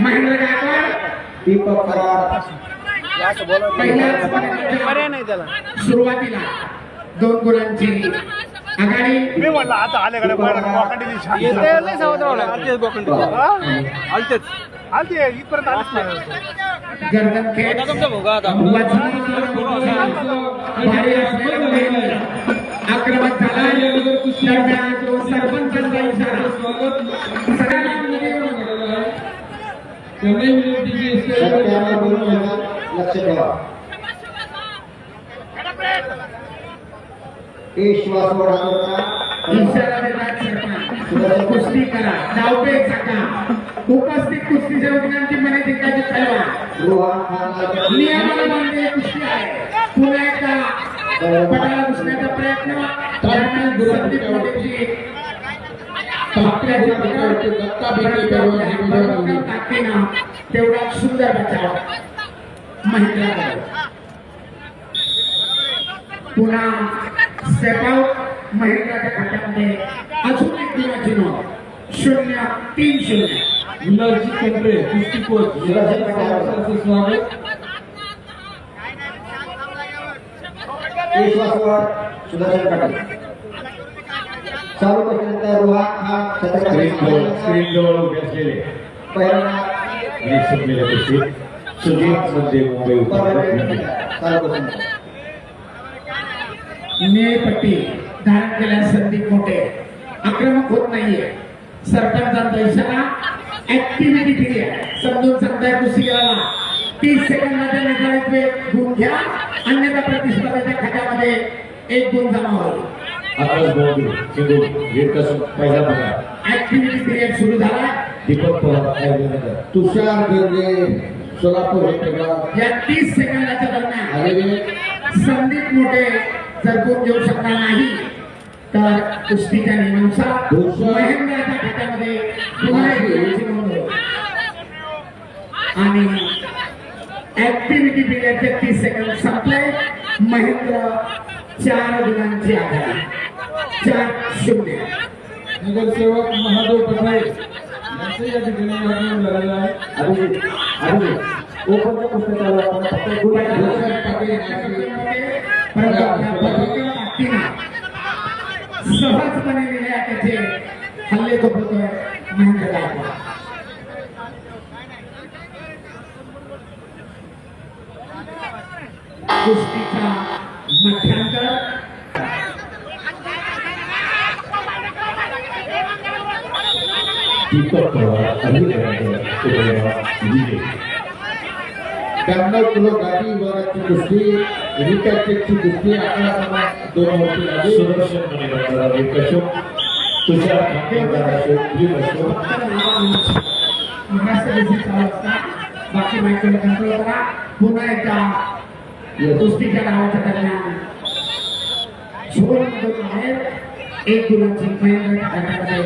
महेंद्र गायकवाड दीपक कराड त्याला सुरुवातीला दोन गुणांची आघाडी. मी म्हणलं आता आले कडे येते लय सावत्र आलतेच. आलते इथपर्यंत आक्रमक झाला. सरपंचांचा इशारा. गुण मिळतात लक्ष ठेवा. इशारा देतात सरपंच कुस्ती करा. धावपे टाका उपस्थित कुस्तीच्या रुग्णांची मने जिंकायची खान नियमाला मान्य कुस्ती आहे. पुन्हा एकदा पटाला घुसण्याचा प्रयत्न दरम्यान संदीप मोठेची आपल्या जीवनात बरोबर ताकदीनं तेवढा सुंदर बचाव महिंद्रा पुन्हा स्टेप आउट महिंद्राच्या खात्यामध्ये अजून एक गुणाची नोंद शून्य तीन शून्य मुलाची केंद्रे कुस्ती कोच विराज पवार स्वागत ईश्वास वड सुदर्शन पाटील चालू बसल्यानंतर रोहन छत्रपती स्क्रीन जवळ उभे असलेले सुजित मध्ये मुंबई बसल्यानंतर निळपट्टी धारण केल्या संदीप मोठे. आक्रमक होत नाहीये. सरपंचांचा इशारा. ऍक्टिव्हिटी पिरियड समजून सांगताय कुस्तीगीराला तीस सेकंदाच्या निर्धारित वेळ. गुण घ्या. अन्यथा प्रतिस्पर्ध्याच्या खात्यामध्ये एक गुण जमा होईल. आकाश पहिला ऍक्टिव्हिटी पिरियड सुरू झाला. दीपक पवार तुषार गिरगे सोलापूर हे या तीस सेकंदाच्या दरम्यान संदीप मोठे जर गुण देऊ शकणार नाही तर कुस्तीच्या नियमानुसार महेंद्राच्या खात्यामध्ये पुन्हा एक. आणि ऍक्टिव्हिटी पिरियडचे तीस सेकंद संपले. महेंद्र चार गुणांची आघाडी. चार शून्य नगरसेवक महादेव पठाळे यांचं या ठिकाणी आगमन झालेलं अभिजित अभिजित पुस्तकाला फक्त सहजपणे लिहिल्या त्याचे हल्ले तो होतोय महेंद्र गायकवाड कुस्तीचा मध्यांतर दीपक पवार अहिल्यानगर विजय ब्याण्णव किलो गादी विभागाची कुस्ती रिकॅटेडची कुस्ती अकरा क्रमांक दोन वरती लागली सुदर्शन मणिबंधारा वीरकसून तुषार खांडेकर वीरकसून महाराष्ट्र चालू असतात बाकी माहिती कंट्रोल करा पुन्हा एकदा कुस्तीच्या नावाच्या दरम्यान सुवर्णमधून बाहेर एक गुणाची महेंद्र गटामध्ये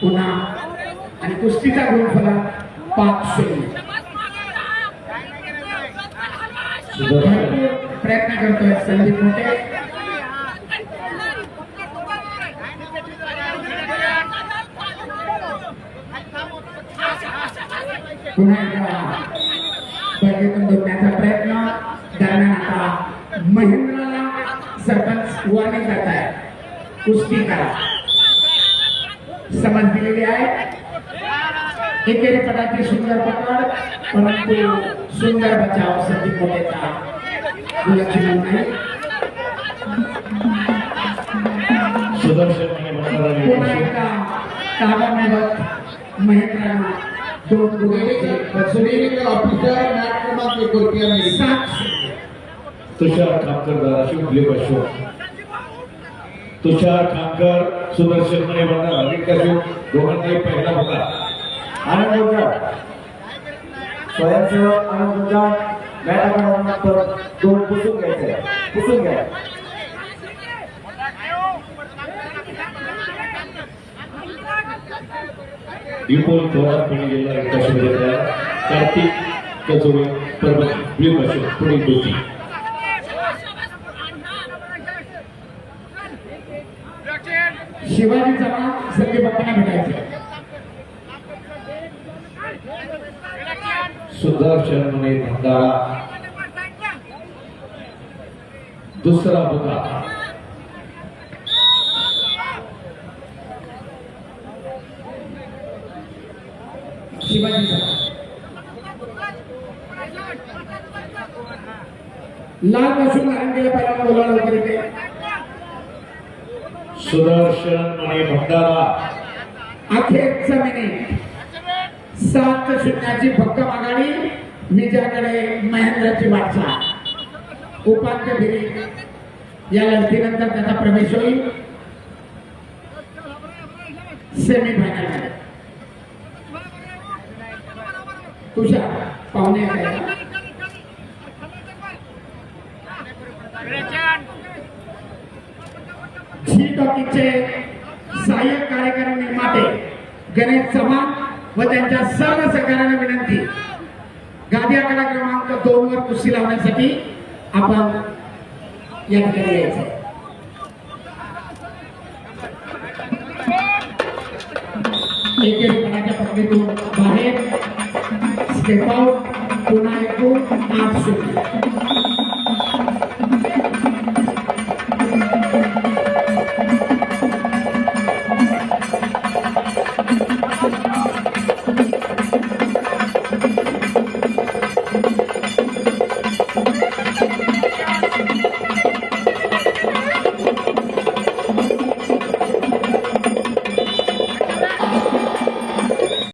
पुन्हा. आणि कुस्तीचा गुण फलक पाच शून्य. भरपूर प्रयत्न करतोय संदीप मोठे. पुन्हा एकदा बॅगेतून प्रयत्न. दरम्यान आता महेंद्राला सरपंच वॉर्निंग करताय कुस्ती करा. समज दिलेली आहे. एकेरी पदाची सुंदर पकड परंतु सुंदर बचाव मोठेचा गुलाची नोंद नाही पुन्हा एकदा ताबा मिळवत महेंद्रानं दोन सुनील ऑफिसर मॅट क्रमांक सात. तुषार खामकर धाराशिव वीरकसून तुषार खामकर सुदर्शन मने मणिबंधारा वीरकसून दोघांनाही पहिला होता आनंद होता. स्वयंसेवक आनंद होता. मॅडम क्रमांक दोन पुसून घ्यायचे. पुसून घ्या. विपुल थोरात पुणे जिल्हा विकास कार्तिक कचोरे परभणी वीरकसून पुणे दोषी शिवाजी चव्हाण बाप्पांना भेटायचे. सुदर्शन मने भंडारा. दुसरा होता शिवाजी लाल पासून नारंगीला पहिला बोलावलं वगैरे सुदर्शन आणि भंडारा अखेरचा मिनिट सात शून्याची भक्कम आघाडी निजाकडे महेंद्राची वाटचा उपांत्य फेरी. या लढतीनंतर त्याचा प्रवेश होईल. सेमीफायनल तुषार पाहुणे झी टॉकीचे सहाय्यक कार्यक्रम निर्माते गणेश चव्हाण व त्यांच्या सर्व सहकार्याने विनंती. गादी आकडा क्रमांक दोन वर कुस्ती लावण्यासाठी आपण या ठिकाणी यायचं. एकेरीपणाच्या पद्धतीतून बाहेर. स्टेप आउट पुन्हा एकूण आठ शून्य.